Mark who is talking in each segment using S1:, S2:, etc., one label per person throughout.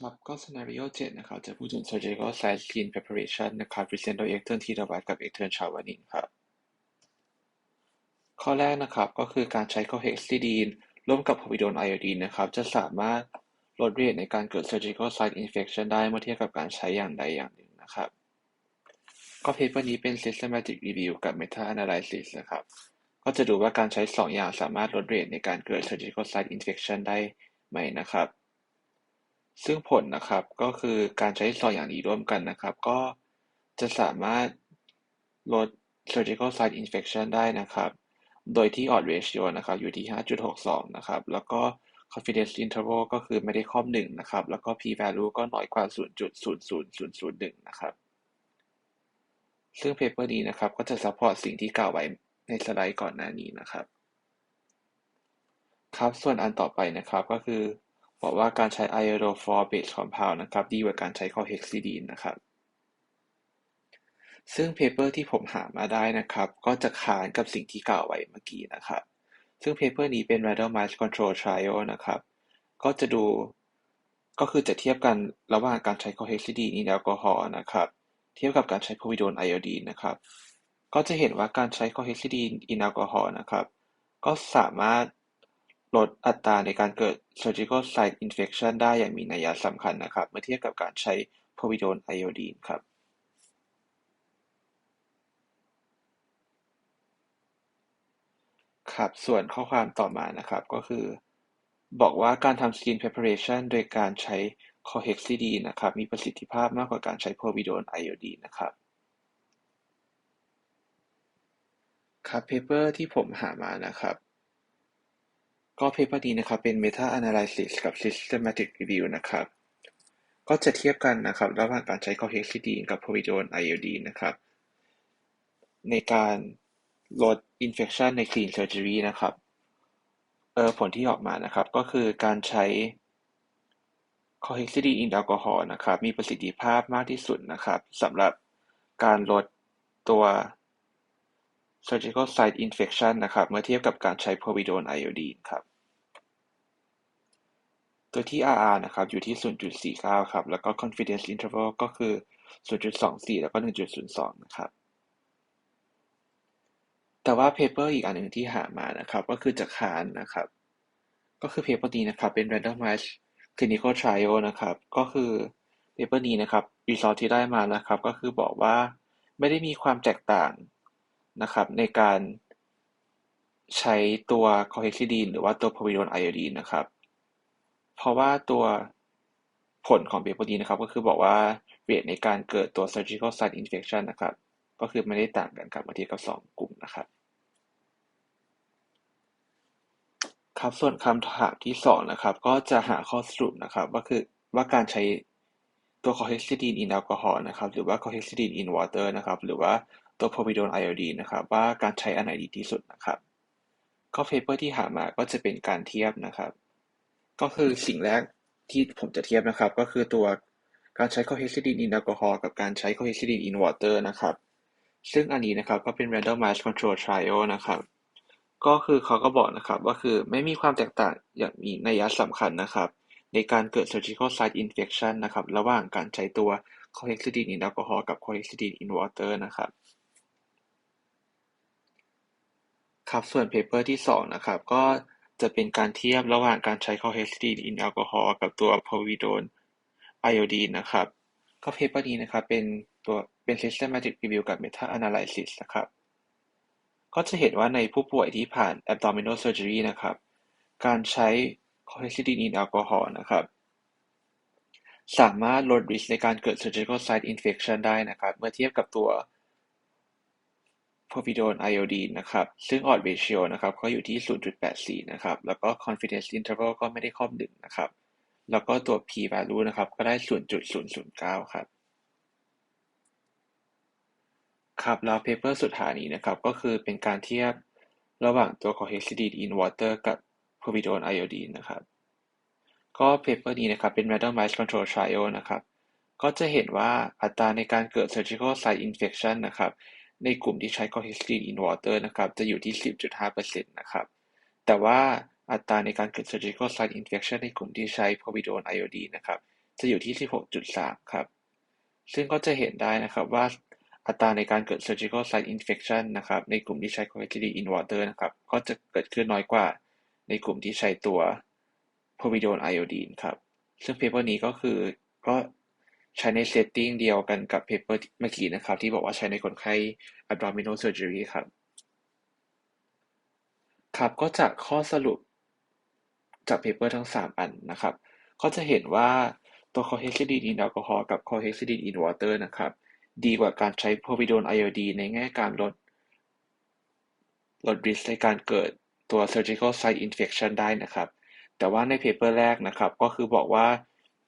S1: ครับ ก็ scenario 7นะครับ จะพูดถึง surgical site clean preparation นะครับ present โดย extern t วัตกับ extern ชาวนินครับ ข้อแรกนะครับก็คือการใช้ cohexidine ร่วมกับ povidone iodine นะครับ จะสามารถลดเรทในการเกิด surgical site infection ได้เมื่อเทียบกับการใช้อย่างใดอย่างหนึ่งนะครับ ก็ paper นี้เป็น systematic review กับ meta analysis นะครับ ก็จะดูว่าการใช้ 2 อย่างสามารถลดเรทในการเกิด surgical site infection ได้ไหมนะครับ ซึ่งผลนะครับ ก็คือการใช้สองอย่างนี้ร่วมกันนะครับ ก็จะสามารถลด surgical site infection ได้นะครับ โดยที่ odds ratio นะครับ อยู่ที่ 5.62 นะครับ แล้วก็ confidence interval ก็คือไม่ได้ครอบ1นะครับ แล้วก็ p value ก็น้อยกว่า 0.00001 นะครับ ซึ่ง paper นี้นะครับ ก็จะ support สิ่งที่กล่าวไว้ในสไลด์ก่อนหน้านี้นะครับ ครับ ส่วนอันต่อไปนะครับก็คือ บอกว่าการใช้ iodophor base compound นะครับ ดีกว่าการใช้ chlorhexidine นะครับ ซึ่งเพเปอร์ที่ผมหามาได้นะครับ ก็จะค้านกับสิ่งที่กล่าวไว้เมื่อกี้นะครับ ซึ่งเพเปอร์นี้เป็น randomized control trial นะครับ ก็จะดู ก็คือจะเทียบกันระหว่างการใช้ chlorhexidine in alcohol นะครับ เทียบกับการใช้ povidone iodine นะครับ ก็จะเห็นว่าการใช้ chlorhexidine in alcohol นะครับ ก็สามารถ ลดอัตราในการเกิด surgical site infection ได้อย่างมีนัยสำคัญนะครับ เมื่อเทียบกับการใช้ povidone iodine ครับครับ ส่วนข้อความต่อมานะครับก็คือ บอกว่าการทำ skin preparation โดยการใช้ chlorhexidine นะครับ มีประสิทธิภาพมากกว่าการใช้ povidone iodine นะครับครับ paper ที่ผมหามานะครับ ก็เพเปอร์นี้นะครับเป็น Meta Analysis กับ Systematic Review นะครับ ก็จะเทียบกันนะครับ ระหว่างการใช้ Chlorhexidine กับ Povidone iod นะครับ ในการลด infection ใน clean surgery นะครับ เออผลที่ออกมานะครับ ก็คือการใช้ Chlorhexidine in alcohol นะครับ มีประสิทธิภาพมากที่สุดนะครับสำหรับการลดตัว surgical site infection นะครับ เมื่อเทียบกับการใช้ povidone iodine ครับ ตัวที่ RR นะครับ อยู่ที่ 0.49 ครับ แล้วก็ confidence interval ก็คือ 0.24 แล้วก็ 1.02 นะครับ แต่ว่า paper อีกอันหนึ่งที่หามานะครับ ก็คือจากคานนะครับ ก็คือ paper นี้นะครับ เป็น randomized clinical trial นะครับ ก็คือ paper นี้นะครับ result ที่ได้มานะครับ ก็คือบอกว่าไม่ได้มีความแตกต่าง นะครับในการใช้ตัว chlorhexidine หรือว่าตัว povidone iodine นะครับ เพราะว่าตัวผลของเบโปดีนะครับ ก็คือบอกว่าเรทในการเกิดตัว surgical site infection นะครับ ก็คือไม่ได้ต่างกันกับเมื่อเทียบกับ 2 กลุ่มนะครับครับส่วนคำถามที่ 2 นะครับ ก็จะหาข้อสรุปนะครับว่าคือว่าการใช้ตัว chlorhexidine in alcohol นะครับ หรือว่า chlorhexidine in water นะครับ หรือว่า ตัว povidone iodine นะครับ ว่าการใช้อันไหนดีที่สุดนะครับก็เปเปอร์ที่หามาก็จะเป็นการเทียบนะครับ ก็คือสิ่งแรกที่ผมจะเทียบนะครับ ก็คือตัวการใช้ chlorhexidine in alcohol กับการใช้ chlorhexidine in water นะครับ ซึ่งอันนี้นะครับก็เป็น randomized control trial นะครับ ก็คือเขาก็บอกนะครับว่าคือไม่มีความแตกต่างอย่างมีนัยสำคัญนะครับ ในการเกิด surgical site infection นะครับ ระหว่างการใช้ตัว chlorhexidine in alcohol กับ chlorhexidine in water นะครับ ครับ ส่วนเพเปอร์ที่สองนะครับ ก็จะเป็นการเทียบระหว่างการใช้ chlorhexidine in alcohol กับตัว povidone iodine นะครับ ก็เพเปอร์นี้นะครับ เป็นตัวเป็น systematic review กับ meta analysis นะครับ ก็จะเห็นว่าในผู้ป่วยที่ผ่าน abdominal surgery นะครับ การใช้ chlorhexidine in alcohol นะครับสามารถลด risk ในการเกิด surgical site infection ได้นะครับ เมื่อเทียบกับตัว povidone iodine นะครับ ซึ่ง odds ratio นะครับ ก็อยู่ที่ 0.84 นะครับ แล้วก็ confidence interval ก็ไม่ได้ครอบ1นะครับ แล้วก็ตัว p value นะครับ ก็ได้ 0.009 ครับ ครับ แล้ว paper สุดท้ายนี้นะครับ ก็คือเป็นการเทียบระหว่างตัว chlorhexidine in water กับ povidone iodine นะครับ ก็เ paper นี้นะครับ เป็น randomized control trial นะครับ ก็จะเห็นว่าอัตราในการเกิด surgical site infection นะครับ ในกลุ่มที่ใช้ Cohesyline in water นะครับ จะอยู่ที่ 10.5%นะครับ แต่ว่าอัตราในการเกิด surgical site infection ในกลุ่มที่ใช้ povidone iodine นะครับ จะอยู่ที่ 16.3 ครับ ซึ่งก็จะเห็นได้นะครับว่าอัตราในการเกิด surgical site infection นะครับ ในกลุ่มที่ใช้ chlorhexidine in water นะครับ ก็จะเกิดขึ้นน้อยกว่า ในกลุ่มที่ใช้ตัว povidone iodine ครับ ซึ่งเปเปอร์นี้ก็คือก็ ใช้ในเซตติ้งเดียวกันกับเปเปอร์เมื่อกี้นะครับ ที่บอกว่าใช้ในคนไข้ abdominal surgery ครับ ครับก็จากข้อสรุปจากเปเปอร์ทั้ง 3 อันนะครับ ก็จะเห็นว่าตัว chlorhexidine in alcohol กับ chlorhexidine in water นะครับ ดีกว่าการใช้ povidone iodine ในแง่การลดลด risk ในการเกิดตัว surgical site infection ได้นะครับ แต่ว่าในเปเปอร์แรกนะครับ ก็คือบอกว่า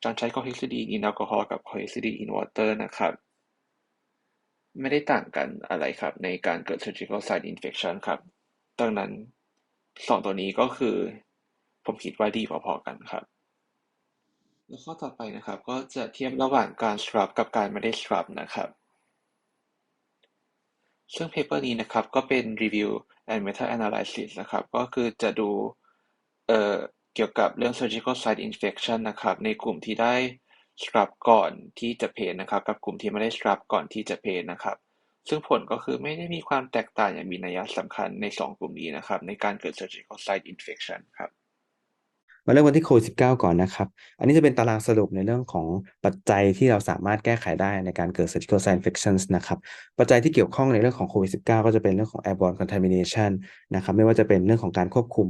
S1: การใช้ chlorhexidine in alcohol กับ chlorhexidine in water นะครับ ไม่ได้ต่างกันอะไรครับ ในการเกิด surgical site infection ครับ ดังนั้นสองตัวนี้ก็คือ ผมคิดว่าดีพอๆกันครับ แล้วข้อต่อไปนะครับ ก็จะเทียบระหว่างการ scrub กับการไม่ได้ scrub นะครับซึ่งเปเปอร์นี้นะครับ ก็เป็น review and meta analysis นะครับ ก็คือจะดูเอ่อ เกี่ยวกับเรื่อง surgical site infection นะครับ ในกลุ่มที่ได้ scrub ก่อนที่จะเพนนะครับ กับกลุ่มที่ไม่ได้ scrub ก่อนที่จะเพนนะครับ ซึ่งผลก็คือไม่ได้มีความแตกต่างอย่างมีนัยสำคัญใน 2 กลุ่มนี้นะครับ ในการเกิด surgical site infection ครับ
S2: มาเริ่มกันที่โควิด19ก่อนนะครับ อันนี้จะเป็นตารางสรุปในเรื่องของปัจจัยที่เราสามารถแก้ไขได้ในการเกิด surgical site infections นะครับ ปัจจัยที่เกี่ยวข้องในเรื่องของโควิด19ก็จะเป็นเรื่องของ airborne contamination นะครับ ไม่ว่าจะเป็นเรื่องของการควบคุม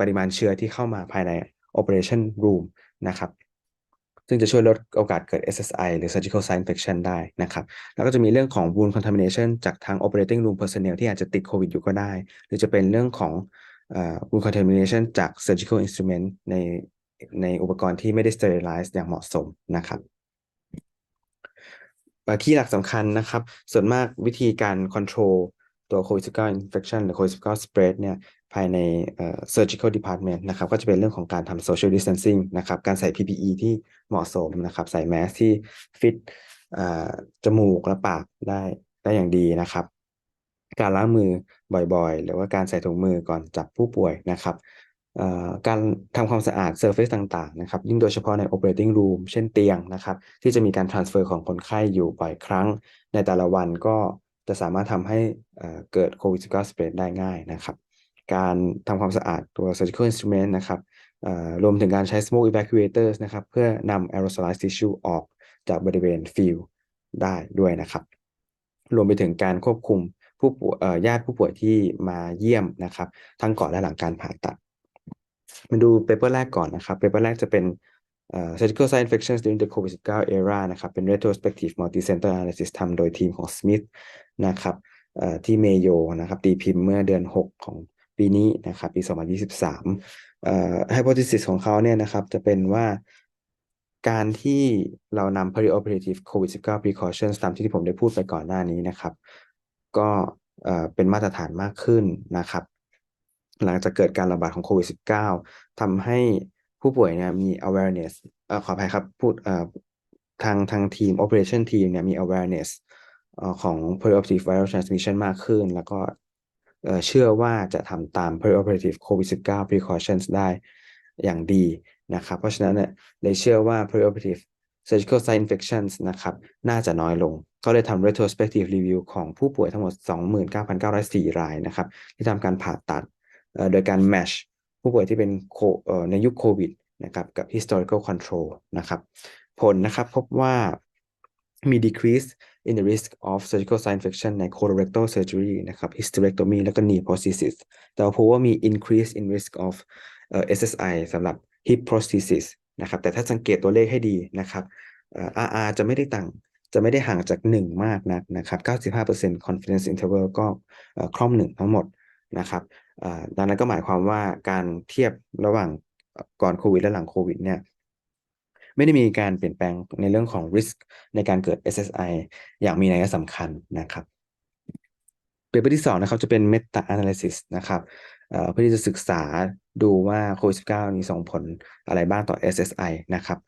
S2: ปริมาณเชื้อที่เข้ามาภายใน operation room นะครับซึ่งจะช่วยลดโอกาสเกิด SSI หรือ surgical site infection ได้นะครับ แล้วก็จะมีเรื่องของ wound contamination จากทาง operating room personnel ที่อาจจะติดโควิดอยู่ก็ได้ หรือจะเป็นเรื่องของ wound contamination จาก surgical instrument ในในอุปกรณ์ที่ไม่ได้ sterilize อย่างเหมาะสมนะครับคีย์หลักสำคัญนะครับ ส่วนมากวิธีการ control ตัว COVID-19 infection หรือ COVID-19 spread เนี่ย ภายใน surgical department นะครับก็จะเป็นเรื่องของการทำ social distancing นะครับการใส่ PPE ที่เหมาะสมนะครับใส่แมสที่ฟิตจมูกและปากได้ได้อย่างดีนะครับ การล้างมือบ่อยๆ หรือว่าการใส่ถุงมือก่อนจับผู้ป่วยนะครับการทำความสะอาดเซอร์เฟซต่างๆนะครับยิ่งโดยเฉพาะใน operating room เช่นเตียงนะครับ ที่จะมีการ transfer ของคนไข้อยู่บ่อยครั้ง ในแต่ละวันก็จะสามารถทำให้เกิดโควิด -19 spread ได้ง่ายนะครับ การทำความสะอาดตัว surgical instrument นะครับรวมถึงการใช้ smoke evacuators นะครับ เพื่อนำ aerosolized tissue ออกจากบริเวณ field ได้ด้วยนะครับ รวมไปถึงการควบคุมผู้ป่วยญาติผู้ป่วยที่มาเยี่ยมนะครับ ทั้งก่อนและหลังการผ่าตัด มาดูเปเปอร์แรกก่อนนะครับเปเปอร์แรกจะเป็น surgical site infections during the COVID-19 era นะครับ เป็น retrospective multi-center analysis ทำโดยทีมของ Smith นะครับที่เมโยนะครับ ตีพิมพ์เมื่อเดือน 6 ของ ปีนี้นะครับปี 2023 hypothesis ของเขาเนี่ยนะครับจะเป็นว่าการที่เรานำ perioperative COVID-19 precautions ตามที่ผมได้พูดไปก่อนหน้านี้นะครับ ก็เป็นมาตรฐานมากขึ้นนะครับ หลังจากเกิดการระบาดของโควิด -19 ทำให้ผู้ป่วยเนี่ยมี awareness อขออภัยครับพูดทางทางทีม operation team เนี่ยมี awareness ของ perioperative viral transmission มากขึ้น แล้วก็ เชื่อว่าจะทำตาม perioperative COVID-19 precautions ได้อย่างดีนะครับ เพราะฉะนั้นเนี่ยเลยเชื่อว่า perioperative surgical site infections นะครับ น่าจะน้อยลงก็เลยทำ retrospective review ของผู้ป่วยทั้งหมด 29,904 รายนะครับ ที่ทำการผ่าตัดโดยการ match ผู้ป่วยที่เป็นในยุคโควิดนะครับ กับ historical control นะครับ ผลนะครับพบว่ามี decrease in the risk of surgical site infection ใน colorectal surgery นะครับ hysterectomy แล้วก็ knee prosthesis แต่พบว่ามี increase in risk of SSI สำหรับ hip prosthesis นะครับ แต่ถ้าสังเกตตัวเลขให้ดีนะครับ RR จะไม่ได้ต่าง จะไม่ได้ห่างจาก 1 มากนักนะครับ 95% confidence interval ก็ครอบ1ทั้งหมดนะครับดังนั้นก็หมายความว่าการเทียบระหว่างก่อนโควิดและหลังโควิดเนี่ย ไม่ได้มีการเปลี่ยนแปลงในเรื่องของ risk ในการเกิด SSI อย่างมีนัยสำคัญนะครับเปเปอร์ที่2นะครับจะเป็น meta analysis นะครับเพื่อที่จะศึกษาดูว่าโควิด -19 มีส่งผลอะไรบ้างต่อ SSI นะครับ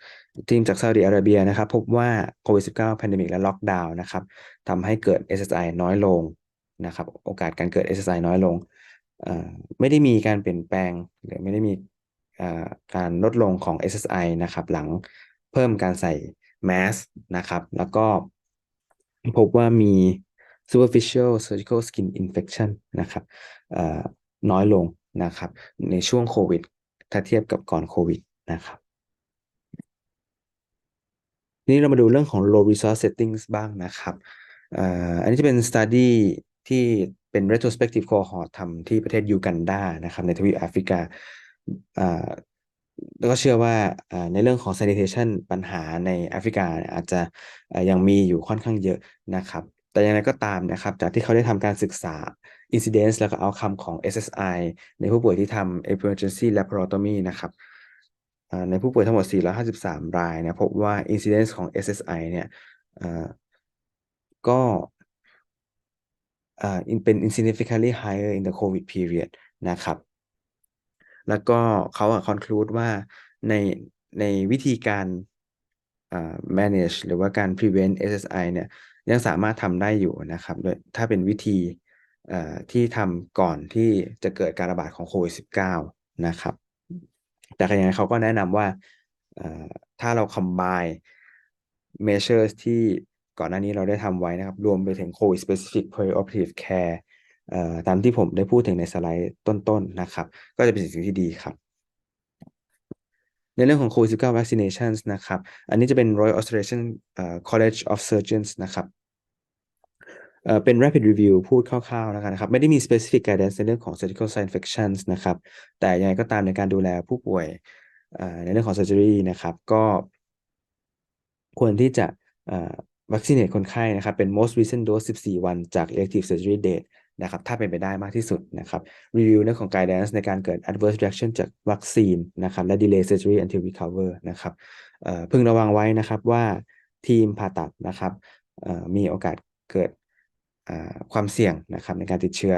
S2: ทีมจากซาอุดิอาระเบียนะครับ พบว่าโควิด -19 pandemic และล็อกดาวน์นะครับทำให้เกิด SSI น้อยลงนะครับ โอกาสการเกิด SSI น้อยลง ไม่ได้มีการเปลี่ยนแปลง หรือไม่ได้มี การลดลงของ SSI นะครับ หลังเพิ่มการใส่แมสนะครับ แล้วก็พบว่ามี superficial surgical skin infection นะครับน้อยลงนะครับ ในช่วงโควิด ถ้าเทียบกับก่อนโควิดนะครับนี่เรามาดูเรื่องของ low resource settings บ้างนะครับอันนี้จะเป็น study ที่เป็น retrospective cohort ทำที่ประเทศยูกันดานะครับ ในทวีปแอฟริกา แล้วก็เชื่อว่าในเรื่องของ sanitation ปัญหาในแอฟริกาอาจจะยังมีอยู่ค่อนข้างเยอะนะครับ แต่อย่างไรก็ตามนะครับ จากที่เขาได้ทำการศึกษา incidence แล้วก็ outcome ของ SSI ในผู้ป่วยที่ทำ emergency laparotomy นะครับในผู้ป่วยทั้งหมด 453 รายเนี่ยพบว่า incidence ของ SSI เนี่ยก็เป็น insignificantly higher in the COVID period นะครับ แล้วก็เขาอะ conclude ว่าในในวิธีการ manage หรือว่าการ prevent SSI เนี่ยยังสามารถทำได้อยู่นะครับโดยถ้าเป็นวิธีที่ทำก่อนที่จะเกิดการระบาดของโควิด -19 นะครับ แต่ยังไงเขาก็แนะนำว่าถ้าเรา combine measures ที่ก่อนหน้านี้เราได้ทำไว้นะครับ รวมไปถึง COVID specific perioperative care ตามที่ผมได้พูดถึงในสไลด์ต้นๆนนะครับ ก็จะเป็นสิ่งที่ดีครับ ในเรื่องของ COVID 19 vaccinations นะครับ อันนี้จะเป็น Royal Australian College of Surgeons นะครับเป็น rapid review พูดคร่าวๆแล้วกันนะครับ ไม่ได้มี specific guidance ในเรื่องของ surgical site infections นะครับ แต่ยังไงก็ตามในการดูแลผู้ป่วยในเรื่องของ surgery นะครับ ก็ควรที่จะวัคซีนเคนไข้นะครับ เป็น most recent dose 14 วันจาก elective surgery date นะครับถ้าเป็นไปได้มากที่สุดนะครับ review เรื่องของ guidance ในการเกิด adverse reaction จากวัคซีนนะครับและ delay surgery until recover นะครับพึงระวังไว้นะครับว่าทีมผ่าตัดนะครับมีโอกาสเกิดความเสี่ยงนะครับในการติดเชื้อ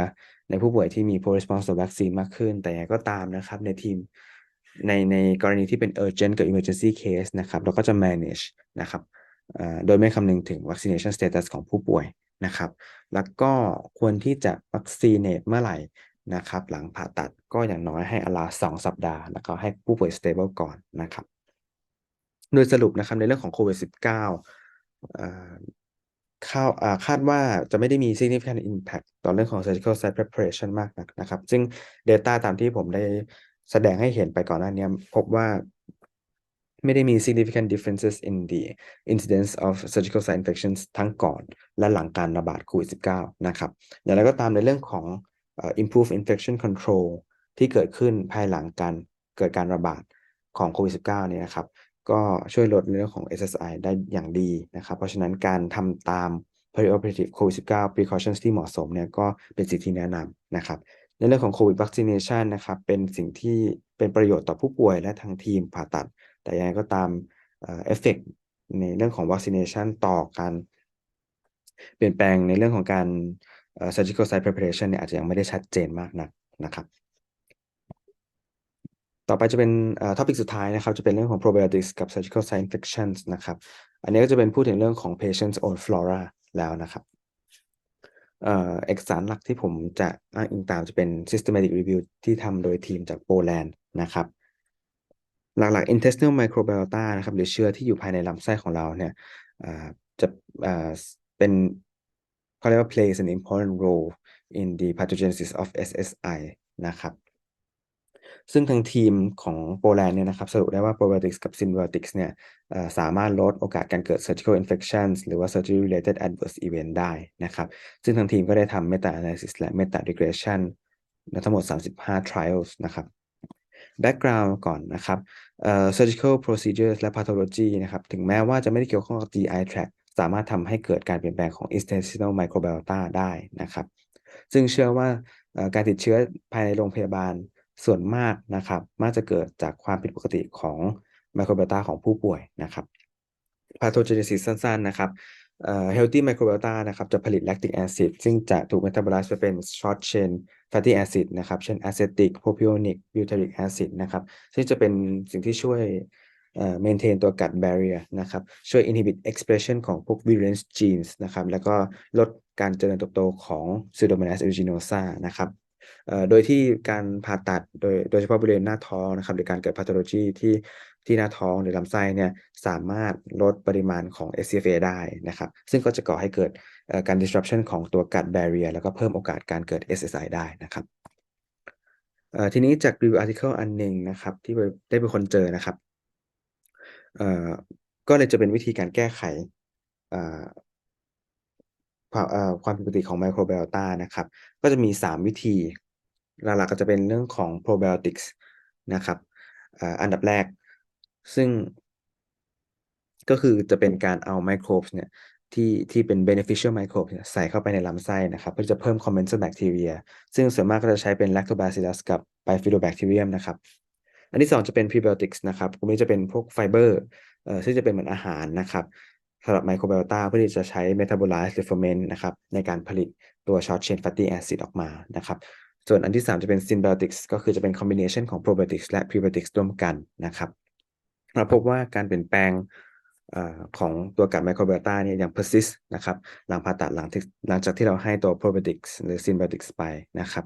S2: ในผู้ป่วยที่มี poor response ต่อวัคซีนมากขึ้น แต่อย่างก็ตามนะครับในทีมในในกรณีที่เป็น urgent กับ emergency case นะครับเราก็จะ manage นะครับโดยไม่คำนึงถึง vaccination status ของผู้ป่วย นะครับ แล้วก็ควรที่จะ vaccinate เมื่อไหร่นะครับ หลังผ่าตัดก็อย่างน้อยให้อลาสองสัปดาห์ แล้วก็ให้ผู้ป่วย stable ก่อนนะครับ โดยสรุปนะครับในเรื่องของโควิด -19 คาคาดว่าจะไม่ได้มี significant impact ต่อเรื่องของ surgical site preparation มากนักนะครับ ซึ่ง data ตามที่ผมได้แสดงให้เห็นไปก่อนหน้านี้พบว่า ไม่ได้มี significant differences in the incidence of surgical site infections ทั้งก่อนและหลังการระบาดโควิด -19 นะครับ อย่างไรก็ตามในเรื่องของ improve infection control ที่เกิดขึ้นภายหลังการเกิดการระบาดของโควิด -19 เนี่ยนะครับ ก็ช่วยลดเรื่องของ SSI ได้อย่างดีนะครับ เพราะฉะนั้นการทำตาม perioperative COVID-19 precautions ที่เหมาะสมเนี่ยก็เป็นสิ่งที่แนะนำนะครับ ในเรื่องของ COVID vaccination นะครับ เป็นสิ่งที่เป็นประโยชน์ต่อผู้ป่วยและทางทีมผ่าตัด แต่ยังไงก็ตามเอฟเฟกในเรื่องของ vaccination ต่อการเปลี่ยนแปลงในเรื่องของการ surgical site preparation เนี่ยอาจจะยังไม่ได้ชัดเจนมากนักนะครับ ต่อไปจะเป็นท็อปิกสุดท้ายนะครับ จะเป็นเรื่องของ probiotics กับ surgical site infections นะครับ อันนี้ก็จะเป็นพูดถึงเรื่องของ patient's own flora แล้วนะครับเอกสารหลักที่ผมจะอ้างอิงตามจะเป็น systematic review ที่ทำโดยทีมจากโปแลนด์นะครับ หลักๆ intestinal microbiota นะครับหรือเชื้อที่อยู่ภายในลำไส้ของเราเนี่ยจะเป็นเขาเรียกว่า plays an important role in the pathogenesis of SSI นะครับซึ่งทางทีมของโปแลนด์เนี่ยนะครับสรุปได้ว่า probiotics กับ symbiotics เนี่ยสามารถลดโอกาสการเกิด surgical infections หรือว่า surgery related adverse event ได้นะครับ ซึ่งทางทีมก็ได้ทำ meta analysis และ meta regression ทั้งหมด 35 trials นะครับ background ก่อนนะครับ surgical procedures และ pathology นะครับ ถึงแม้ว่าจะไม่ได้เกี่ยวข้องกับ GI tract สามารถทำให้เกิดการเปลี่ยนแปลงของ intestinal microbiota ได้นะครับ ซึ่งเชื่อว่าการติดเชื้อภายในโรงพยาบาลส่วนมากนะครับมักจะเกิดจากความผิดปกติของไมโครไบโอตาของผู้ป่วยนะครับ pathogenesis สั้นๆนะครับ healthy microbiota นะครับจะผลิต lactic acid ซึ่งจะถูก metabolize ไปเป็น short chain fatty acid นะครับ เช่น acetic propionic butyric acid นะครับ ซึ่งจะเป็นสิ่งที่ช่วย maintain ตัว gut barrier นะครับ ช่วย inhibit expression ของพวก virulence genes นะครับ แล้วก็ลดการเจริญเติบโตของ pseudomonas aeruginosa นะครับเอ่อ โดยที่การผ่าตัดโดยโดยเฉพาะบริเวณหน้าท้องนะครับหรือการเกิด pathology ที่ที่หน้าท้องหรือลำไส้เนี่ยสามารถลดปริมาณของ SCFA ได้นะครับ ซึ่งก็จะก่อให้เกิดการ disruption ของตัว gut barrier แล้วก็เพิ่มโอกาสการเกิด SSI ได้นะครับทีนี้จาก review article อันหนึ่งนะครับ ที่ได้เป็นคนเจอนะครับก็เลยจะเป็นวิธีการแก้ไข ความเอ่อความผิดปกติของ microbiota นะครับ ก็จะมี 3 วิธี หลักๆก็จะเป็นเรื่องของ probiotics นะครับอันดับแรก ซึ่งก็คือจะเป็นการเอา microbes เนี่ยที่ที่เป็น beneficial microbes ใส่เข้าไปในลำไส้นะครับ เพื่อจะเพิ่ม commensal bacteria ซึ่งส่วนมากก็จะใช้เป็น lactobacillus กับ bifidobacterium นะครับ อันที่ 2 จะเป็น prebiotics นะครับกลุ่มนี้จะเป็นพวกไฟเบอร์เอ่อซึ่งจะเป็นเหมือนอาหารนะครับ สำหรับ microbiota เพื่อที่จะใช้ metabolize หรือ ferment นะครับในการผลิตตัว short chain fatty acid ออกมานะครับส่วนอันที่ 3 จะเป็น symbiotics ก็คือจะเป็น combination ของ probiotics และ prebiotics ร่วมกันนะครับเราพบว่าการเปลี่ยนแปลงอของตัวกัดไมโครไบโอตาเนี่ยยัง persist นะครับหลังผ่าตัดหลังหลังจากที่เราให้ตัว probiotics หรือ symbiotics ไปนะครับ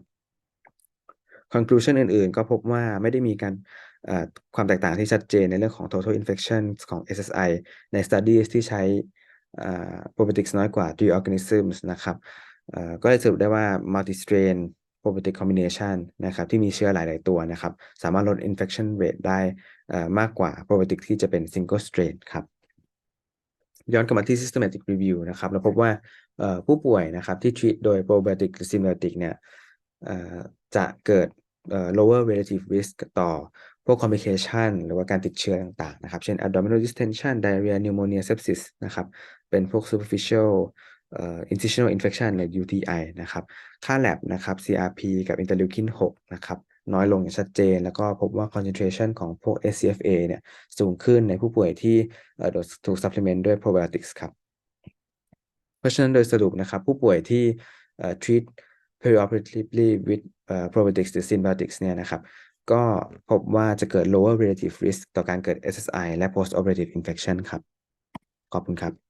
S2: conclusion อื่นๆ ก็พบว่าไม่ได้มีการ ความแตกต่างที่ชัดเจนในเรื่องของ total infection ของ SSI ใน studies ที่ใช้ probiotics น้อยกว่า three organisms นะครับก็เลยสรุปได้ว่า multi strain probiotic combination นะครับที่มีเชื้อหลาย ๆ ตัวนะครับ สามารถลด infection rate ได้มากกว่า probiotic ที่จะเป็น single strain ครับ ย้อนกลับมาที่ systematic review นะครับเราพบว่าผู้ป่วยนะครับที่ treat โดย probiotic หรือ symbiotic เนี่ยจะเกิด lower relative risk ต่อ พวก complication หรือว่าการติดเชื้อต่างๆนะครับ เช่น abdominal distension diarrhea pneumonia sepsis นะครับ เป็นพวก superficial เอ่อ incisional infection หรือ UTI นะครับ ค่า lab นะครับ CRP กับ interleukin 6 นะครับ น้อยลงอย่างชัดเจน แล้วก็พบว่า concentration ของพวก SCFA เนี่ย สูงขึ้นในผู้ป่วยที่เอ่อถูก supplement ด้วย probiotics ครับ เพราะฉะนั้นโดยสรุปนะครับ ผู้ป่วยที่ treat perioperatively with probiotics หรือ symbiotics เนี่ยนะครับ ก็พบว่าจะเกิด lower relative risk ต่อการเกิด SSI และ post operative infection ครับ ขอบคุณครับ